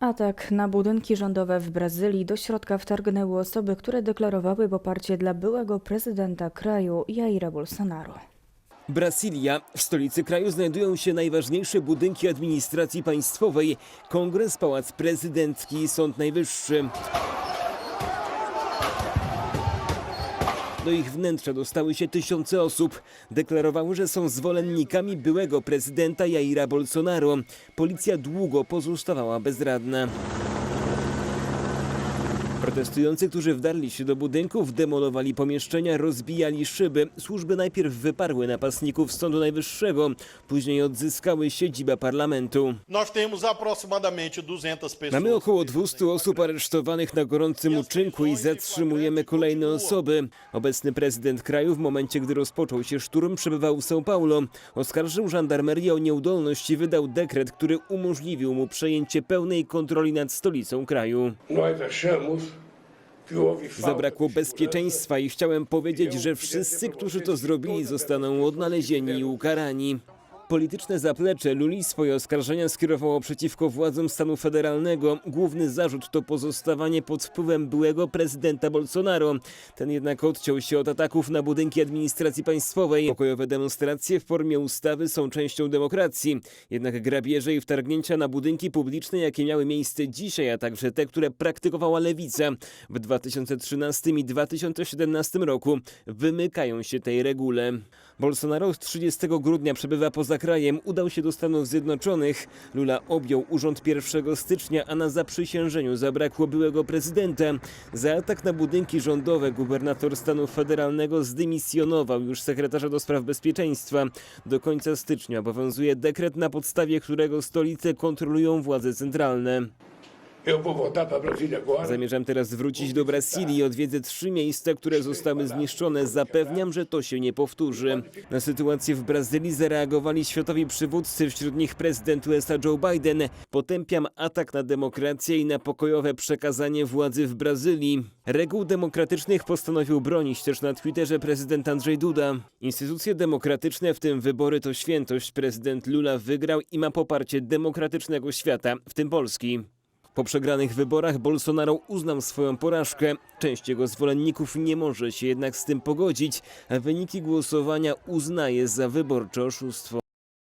Atak na budynki rządowe w Brazylii do środka wtargnęły osoby, które deklarowały poparcie dla byłego prezydenta kraju Jaira Bolsonaro. Brasilia. W stolicy kraju znajdują się najważniejsze budynki administracji państwowej, kongres, pałac prezydencki i sąd najwyższy. Do ich wnętrza dostały się tysiące osób. Deklarowały, że są zwolennikami byłego prezydenta Jaira Bolsonaro. Policja długo pozostawała bezradna. Protestujący, którzy wdarli się do budynków, demolowali pomieszczenia, rozbijali szyby. Służby najpierw wyparły napastników Sądu Najwyższego, później odzyskały siedzibę parlamentu. Nós temos aproximadamente 200 pessoas. Mamy około 200 osób aresztowanych na gorącym uczynku i zatrzymujemy kolejne osoby. Obecny prezydent kraju w momencie, gdy rozpoczął się szturm, przebywał w São Paulo. Oskarżył żandarmerię o nieudolność i wydał dekret, który umożliwił mu przejęcie pełnej kontroli nad stolicą kraju. Nós achamos Zabrakło bezpieczeństwa i chciałem powiedzieć, że wszyscy, którzy to zrobili, zostaną odnalezieni i ukarani. Polityczne zaplecze Luli swoje oskarżenia skierowało przeciwko władzom stanu federalnego. Główny zarzut to pozostawanie pod wpływem byłego prezydenta Bolsonaro. Ten jednak odciął się od ataków na budynki administracji państwowej. Pokojowe demonstracje w formie ustawy są częścią demokracji. Jednak grabieże i wtargnięcia na budynki publiczne, jakie miały miejsce dzisiaj, a także te, które praktykowała lewica w 2013 i 2017 roku, wymykają się tej regule. Bolsonaro od 30 grudnia przebywa poza krajem, udał się do Stanów Zjednoczonych. Lula objął urząd 1 stycznia, a na zaprzysiężeniu zabrakło byłego prezydenta. Za atak na budynki rządowe gubernator stanu federalnego zdymisjonował już sekretarza do spraw bezpieczeństwa. Do końca stycznia obowiązuje dekret, na podstawie którego stolice kontrolują władze centralne. Zamierzam teraz wrócić do Brazylii i odwiedzę trzy miejsca, które zostały zniszczone. Zapewniam, że to się nie powtórzy. Na sytuację w Brazylii zareagowali światowi przywódcy, wśród nich prezydent USA Joe Biden. Potępiam atak na demokrację i na pokojowe przekazanie władzy w Brazylii. Reguł demokratycznych postanowił bronić też na Twitterze prezydent Andrzej Duda. Instytucje demokratyczne, w tym wybory, to świętość. Prezydent Lula wygrał i ma poparcie demokratycznego świata, w tym Polski. Po przegranych wyborach Bolsonaro uznał swoją porażkę. Część jego zwolenników nie może się jednak z tym pogodzić, wyniki głosowania uznaje za wyborcze oszustwo.